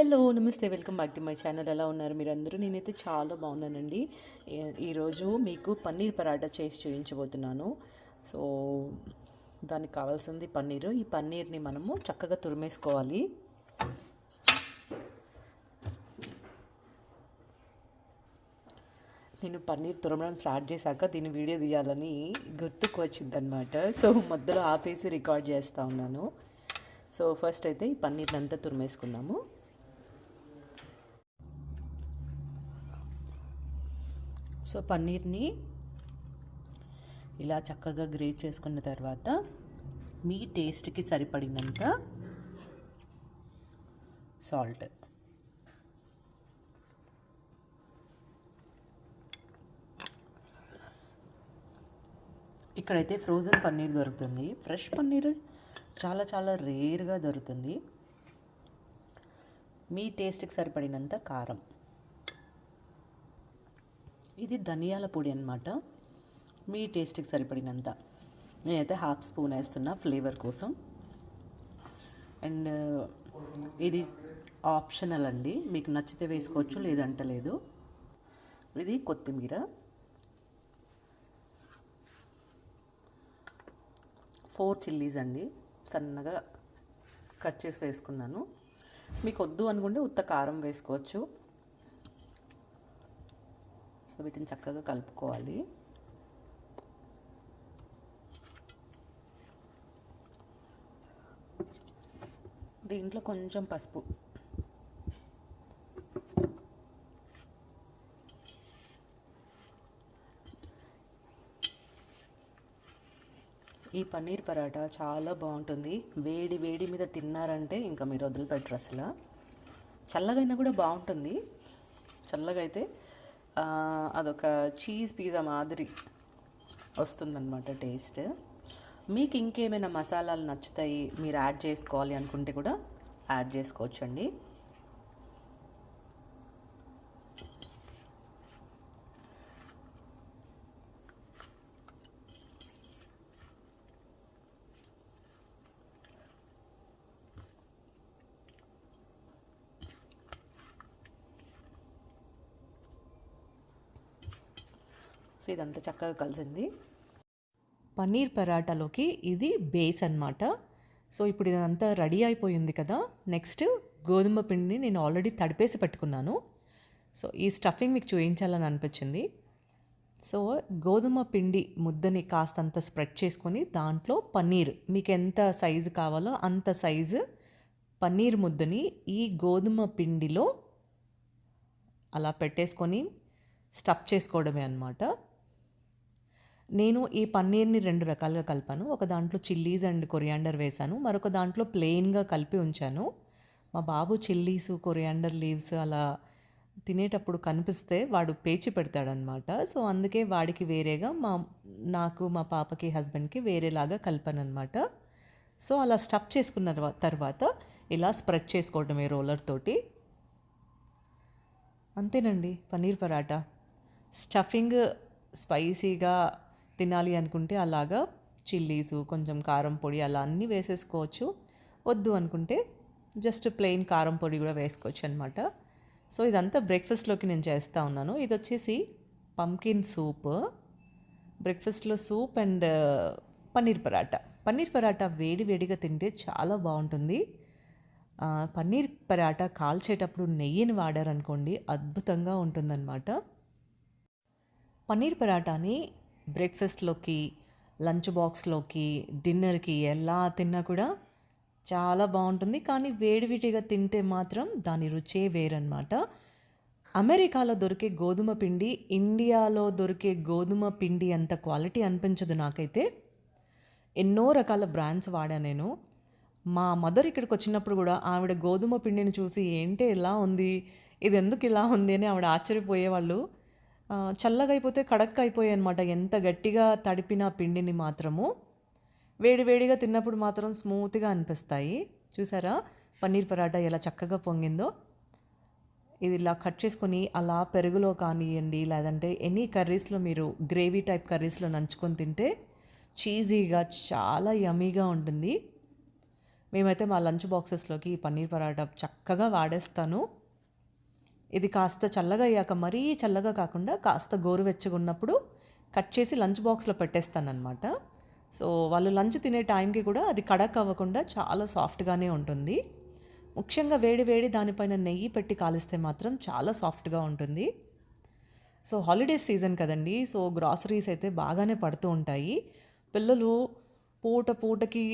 Hello నమస్తే. Welcome back to my channel. ఎలా ఉన్నారు మీరు అందరూ నేనైతే చాలా బాగున్నానండి. ఈరోజు మీకు పన్నీర్ పరాటా చేసి చూపించబోతున్నాను సో దానికి కావాల్సింది పన్నీర్. ఈ పన్నీర్ని మనము చక్కగా తురిమేసుకోవాలి. నేను పన్నీర్ తురమడం స్టార్ట్ చేశాక దీన్ని వీడియో తీయాలని గుర్తుకు వచ్చిందనమాట సో మధ్యలో ఆపేసి రికార్డ్ చేస్తూ ఉన్నాను. సో ఫస్ట్ అయితే ఈ పన్నీర్ని అంతా తురిమేసుకుందాము. సో పన్నీర్ని ఇలా చక్కగా గ్రేట్ చేసుకున్న తర్వాత మీ టేస్ట్కి సరిపడినంత సాల్ట్. ఇక్కడైతే ఫ్రోజన్ పన్నీర్ దొరుకుతుంది. ఫ్రెష్ పన్నీర్ చాలా చాలా రేర్గా దొరుకుతుంది. మీ టేస్ట్కి సరిపడినంత కారం. ఇది ధనియాల పొడి అనమాట మీ టేస్ట్కి సరిపడినంత. నేనైతే హాఫ్ స్పూన్ వేస్తున్నా ఫ్లేవర్ కోసం. అండ్ ఇది ఆప్షనల్ అండి. మీకు నచ్చితే వేసుకోవచ్చు లేదంటే లేదు. ఇది కొత్తిమీర. ఫోర్ చిల్లీస్ అండి. సన్నగా కట్ చేసి వేసుకున్నాను. మీకు వద్దు అనుకుంటే ఉత్త కారం వేసుకోవచ్చు. సో వీటిని చక్కగా కలుపుకోవాలి. దీంట్లో కొంచెం పసుపు. ఈ పన్నీర్ పరాటా చాలా బాగుంటుంది. వేడి వేడి మీద తిన్నారంటే ఇంకా మీరు వదిలిపెట్టరు అసలు. చల్లగైనా కూడా బాగుంటుంది. చల్లగా అయితే అదొక చీజ్ పిజ్జా మాదిరి వస్తుందన్నమాట టేస్ట్. మీకు ఇంకేమైనా మసాలాలు నచ్చుతాయి మీరు యాడ్ చేసుకోవాలి అనుకుంటే కూడా యాడ్ చేసుకోవచ్చండి. సో ఇదంతా చక్కగా కలిసింది. పన్నీర్ పరాటాలోకి ఇది బేస్ అన్నమాట. సో ఇప్పుడు ఇదంతా రెడీ అయిపోయింది కదా. నెక్స్ట్ గోధుమ పిండిని నేను ఆల్రెడీ తడిపేసి పెట్టుకున్నాను. సో ఈ స్టఫింగ్ మీకు చూపించాలని అనిపించింది. సో గోధుమ పిండి ముద్దని కాస్తంత స్ప్రెడ్ చేసుకొని దాంట్లో పన్నీర్ మీకు ఎంత సైజు కావాలో అంత సైజు పన్నీర్ ముద్దని ఈ గోధుమ పిండిలో అలా పెట్టేసుకొని స్టఫ్ చేసుకోవడమే అన్నమాట. నేను ఈ పన్నీర్ని రెండు రకాలుగా కలిపాను. ఒక దాంట్లో చిల్లీస్ అండ్ కొరియాండర్ వేశాను. మరొక దాంట్లో ప్లెయిన్గా కలిపి ఉంచాను. మా బాబు చిల్లీస్ కొరియాండర్ లీవ్స్ అలా తినేటప్పుడు కనిపిస్తే వాడు పేచి పెడతాడనమాట సో అందుకే వాడికి వేరేగా మా నాకు మా పాపకి హస్బెండ్కి వేరేలాగా కలిపాను అనమాట సో అలా స్టఫ్ చేసుకున్న తర్వాత ఇలా స్ప్రెడ్ చేసుకోవడమే రోలర్ తోటి. అంతేనండి పన్నీర్ పరాటా. స్టఫింగ్ స్పైసీగా తినాలి అనుకుంటే అలాగా చిల్లీసు కొంచెం కారం పొడి అలా అన్నీ వేసేసుకోవచ్చు. వద్దు అనుకుంటే జస్ట్ ప్లెయిన్ కారం పొడి కూడా వేసుకోవచ్చు అనమాట సో ఇదంతా బ్రేక్ఫాస్ట్లోకి నేను చేస్తూ ఉన్నాను. ఇది వచ్చేసి పంకిన్ సూప్. బ్రేక్ఫాస్ట్లో సూప్ అండ్ పన్నీర్ పరాటా. పన్నీర్ పరాటా వేడి వేడిగా తింటే చాలా బాగుంటుంది. పన్నీర్ పరాటా కాల్చేటప్పుడు నెయ్యిని వాడారనుకోండి అద్భుతంగా ఉంటుందన్నమాట. పన్నీర్ పరాటాని బ్రేక్ఫాస్ట్లోకి లంచ్ బాక్స్లోకి డిన్నర్కి ఎలా తిన్నా కూడా చాలా బాగుంటుంది. కానీ వేడివిడిగా తింటే మాత్రం దాని రుచే వేరనమాట అమెరికాలో దొరికే గోధుమ పిండి ఇండియాలో దొరికే గోధుమ పిండి అంత క్వాలిటీ అనిపించదు నాకైతే. ఎన్నో రకాల బ్రాండ్స్ వాడా నేను. మా మదర్ ఇక్కడికి వచ్చినప్పుడు కూడా ఆవిడ గోధుమ పిండిని చూసి ఏంటి ఇలా ఉంది? ఇది ఎందుకు ఇలా ఉంది? అని ఆవిడ ఆశ్చర్యపోయేవాళ్ళు. చల్లగా అయిపోతే కడక్ అయిపోయాయి అనమాట ఎంత గట్టిగా తడిపిన పిండిని మాత్రము. వేడివేడిగా తిన్నప్పుడు మాత్రం స్మూత్గా అనిపిస్తాయి. చూసారా? పన్నీర్ పరాటా ఎలా చక్కగా పొంగిందో. ఇది ఇలా కట్ చేసుకొని అలా పెరుగులో కానివ్వండి లేదంటే ఎనీ కర్రీస్లో మీరు గ్రేవీ టైప్ కర్రీస్లో నంచుకొని తింటే చీజీగా చాలా యమీగా ఉంటుంది. మేమైతే మా లంచ్ బాక్సెస్లోకి ఈ పన్నీర్ పరాటా చక్కగా వాడేస్తాను. ఇది కాస్త చల్లగా అయ్యాక మరీ చల్లగా కాకుండా కాస్త గోరువెచ్చగా ఉన్నప్పుడు కట్ చేసి లంచ్ బాక్స్లో పెట్టేస్తానమాట సో వాళ్ళు లంచ్ తినే టైంకి కూడా అది కడక్ అవ్వకుండా చాలా సాఫ్ట్గానే ఉంటుంది. ముఖ్యంగా వేడి వేడి దానిపైన నెయ్యి పెట్టి కాలిస్తే మాత్రం చాలా సాఫ్ట్గా ఉంటుంది. సో హాలిడేస్ సీజన్ కదండి సో గ్రాసరీస్ అయితే బాగానే పడుతూ ఉంటాయి. పిల్లలు పూట పూటకి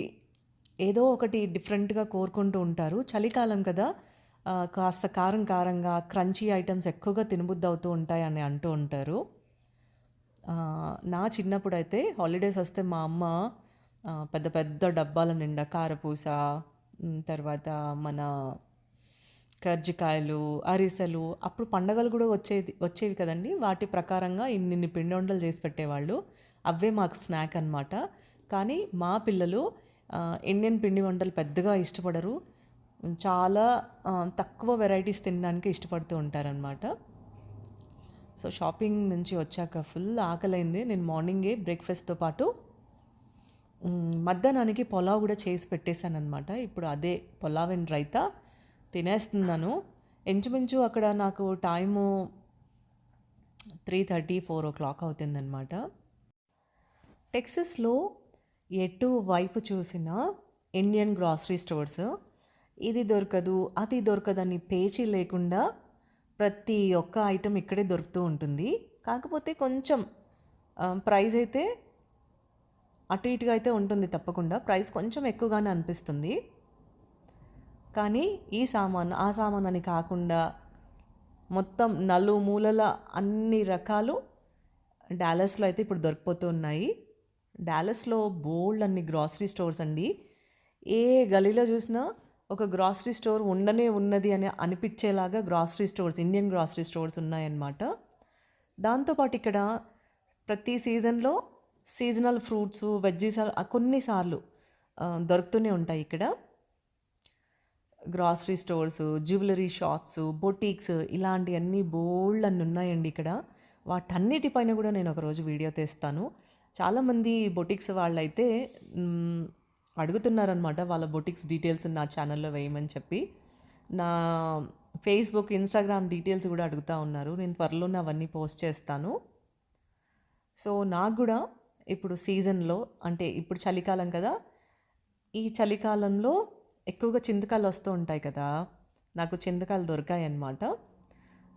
ఏదో ఒకటి డిఫరెంట్గా కోరుకుంటూ ఉంటారు. చలికాలం కదా కాస్త కారం కారంగా క్రంచీ ఐటమ్స్ ఎక్కువగా తినబుద్ధి అవుతూ ఉంటాయని అంటూ ఉంటారు. నా చిన్నప్పుడు అయితే హాలిడేస్ వస్తే మా అమ్మ పెద్ద పెద్ద డబ్బాల నిండా కారపూస తర్వాత మన కర్జికాయలు అరిసెలు అప్పుడు పండగలు కూడా వచ్చేది వచ్చేవి కదండి. వాటి ప్రకారంగా ఇన్నిన్ని పిండి వంటలు చేసి పెట్టేవాళ్ళు. అవే మాకు స్నాక్ అనమాట కానీ మా పిల్లలు ఇండియన్ పిండి వంటలు పెద్దగా ఇష్టపడరు. చాలా తక్కువ వెరైటీస్ తినడానికి ఇష్టపడుతూ ఉంటారనమాట సో షాపింగ్ నుంచి వచ్చాక ఫుల్ ఆకలైంది. నేను మార్నింగే బ్రేక్ఫాస్ట్తో పాటు మధ్యాహ్నానికి పొలావ్ కూడా చేసి పెట్టేశాను అనమాట ఇప్పుడు అదే పొలావ్ అండ్ రైతా తినేస్తున్నాను. ఇంచుమించు అక్కడ నాకు time three thirty four o'clock అవుతుందన్నమాట. టెక్సస్లో ఎటు వైపు చూసిన ఇండియన్ గ్రాసరీ స్టోర్స్. ఇది దొరకదు అది దొరకదని పేచీ లేకుండా ప్రతి ఒక్క ఐటెం ఇక్కడే దొరుకుతూ ఉంటుంది. కాకపోతే కొంచెం ప్రైస్ అయితే అటు ఇటుగా అయితే ఉంటుంది తప్పకుండా. ప్రైస్ కొంచెం ఎక్కువగానే అనిపిస్తుంది. కానీ ఈ సామాన్ ఆ సామాన్ అని కాకుండా మొత్తం నలుమూలల అన్ని రకాలు డాలస్లో అయితే ఇప్పుడు దొరికిపోతూ ఉన్నాయి. డాలస్లో బోల్డ్ అన్ని గ్రాసరీ స్టోర్స్ అండి. ఏ గలీలో చూసినా ఒక గ్రాసరీ స్టోర్ ఉండనే ఉన్నది అని అనిపించేలాగా grocery stores Indian grocery stores ఉన్నాయన్నమాట. దాంతోపాటు ఇక్కడ ప్రతి సీజన్లో సీజనల్ ఫ్రూట్స్ వెజ్జీస్ కొన్నిసార్లు దొరుకుతూనే ఉంటాయి ఇక్కడ. Grocery stores jewellery shops boutiques ఇలాంటివన్నీ బోల్డ్ అన్ని ఉన్నాయండి ఇక్కడ. వాటన్నిటిపైన కూడా నేను ఒకరోజు వీడియో తీస్తాను. చాలామంది బొటిక్స్ వాళ్ళైతే అడుగుతున్నారనమాట వాళ్ళ బొటిక్స్ డీటెయిల్స్ నా ఛానల్లో వేయమని చెప్పి. నా ఫేస్బుక్ ఇన్స్టాగ్రామ్ డీటెయిల్స్ కూడా అడుగుతూ ఉన్నారు. నేను త్వరలోనే అవన్నీ పోస్ట్ చేస్తాను. సో నాకు కూడా ఇప్పుడు సీజన్లో అంటే ఇప్పుడు చలికాలం కదా. ఈ చలికాలంలో ఎక్కువగా చింతకాయలు వస్తూ ఉంటాయి కదా. నాకు చింతకాయలు దొరికాయి అన్నమాట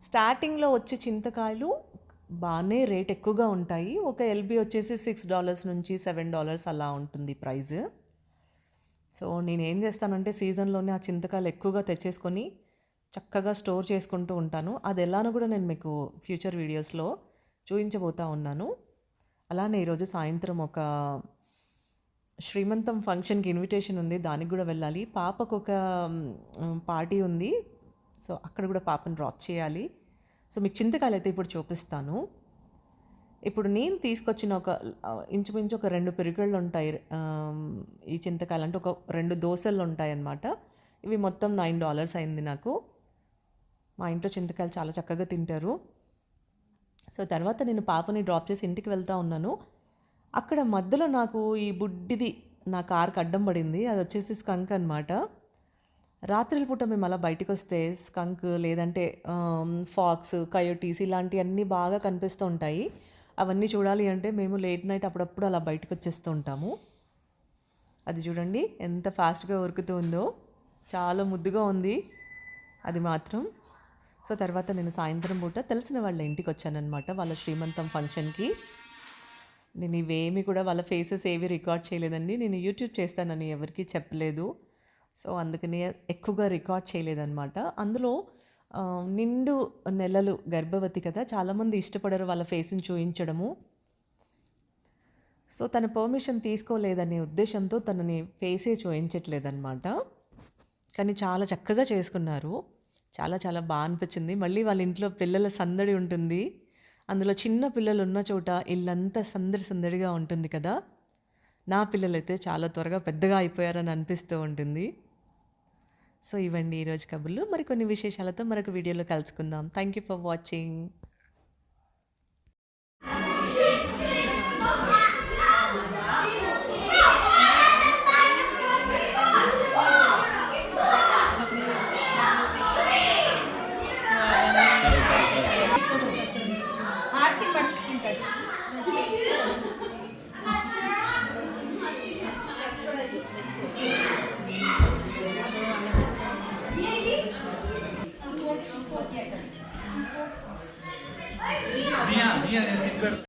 స్టార్టింగ్లో వచ్చే చింతకాయలు బాగానే రేట్ ఎక్కువగా ఉంటాయి. ఒక ఎల్బీ వచ్చేసి సిక్స్ డాలర్స్ నుంచి సెవెన్ డాలర్స్ అలా ఉంటుంది ప్రైస్. సో నేను ఏం చేస్తానంటే సీజన్లోనే ఆ చింతకాయలు ఎక్కువగా తెచ్చేసుకొని చక్కగా స్టోర్ చేసుకుంటూ ఉంటాను. అది ఎలానో కూడా నేను మీకు ఫ్యూచర్ వీడియోస్లో చూపించబోతా ఉన్నాను. అలానే ఈరోజు సాయంత్రం ఒక శ్రీమంతం ఫంక్షన్కి ఇన్విటేషన్ ఉంది. దానికి కూడా వెళ్ళాలి. పాపకు ఒక పార్టీ ఉంది. సో అక్కడ కూడా పాపను డ్రాప్ చేయాలి. సో మీకు చింతకాయలు అయితే ఇప్పుడు చూపిస్తాను. ఇప్పుడు నేను తీసుకొచ్చిన ఒక ఇంచుమించు ఒక రెండు పెరుగుళ్ళు ఉంటాయి ఈ చింతకాయలు. అంటే ఒక రెండు దోశలు ఉంటాయి అన్నమాట ఇవి మొత్తం నైన్ డాలర్స్ అయింది నాకు. మా ఇంట్లో చింతకాయలు చాలా చక్కగా తింటారు. సో తర్వాత నేను పాపని డ్రాప్ చేసి ఇంటికి వెళ్తా ఉన్నాను. అక్కడ మధ్యలో నాకు ఈ బుడ్డిది నా కార్కి అడ్డం పడింది. అది వచ్చేసి స్కంక్ అనమాట రాత్రిల పూట మేము అలా బయటకు వస్తే స్కంక్ లేదంటే ఫాక్స్ కయోటీస్ ఇలాంటివన్నీ బాగా కనిపిస్తూ ఉంటాయి. అవన్నీ చూడాలి అంటే మేము లేట్ నైట్ అప్పుడప్పుడు అలా బయటకు వచ్చేస్తూ ఉంటాము. అది చూడండి ఎంత ఫాస్ట్గా ఉరుకుతూ ఉందో. చాలా ముద్దుగా ఉంది. అది మాత్రం. సో తర్వాత నేను సాయంత్రం పూట తెలిసిన వాళ్ళ ఇంటికి వచ్చానన్నమాట వాళ్ళ శ్రీమంతం ఫంక్షన్కి. నేను ఇవేమి కూడా వాళ్ళ ఫేసెస్ ఏవి రికార్డ్ చేయలేదండి. నేను యూట్యూబ్ చేస్తానని ఎవరికీ చెప్పలేదు. సో అందుకని ఎక్కువగా రికార్డ్ చేయలేదన్నమాట. అందులో నిండు నెలలు గర్భవతి కదా చాలామంది ఇష్టపడరు వాళ్ళ ఫేస్ని చూపించడము సో తన పర్మిషన్ తీసుకోలేదనే ఉద్దేశంతో తనని ఫేసే చూపించట్లేదన్నమాట కానీ చాలా చక్కగా చేసుకున్నారు. చాలా చాలా బాగా అనిపించింది. మళ్ళీ వాళ్ళ ఇంట్లో పిల్లల సందడి ఉంటుంది. అందులో చిన్న పిల్లలు ఉన్న చోట ఇల్లంతా సందడి సందడిగా ఉంటుంది కదా. నా పిల్లలైతే చాలా త్వరగా పెద్దగా అయిపోయారని అనిపిస్తూ ఉంటుంది. సో ఇవ్వండి ఈరోజు కబుర్లు. మరికొన్ని విశేషాలతో మరొక వీడియోలో కలుసుకుందాం. Thank you for watching compañía del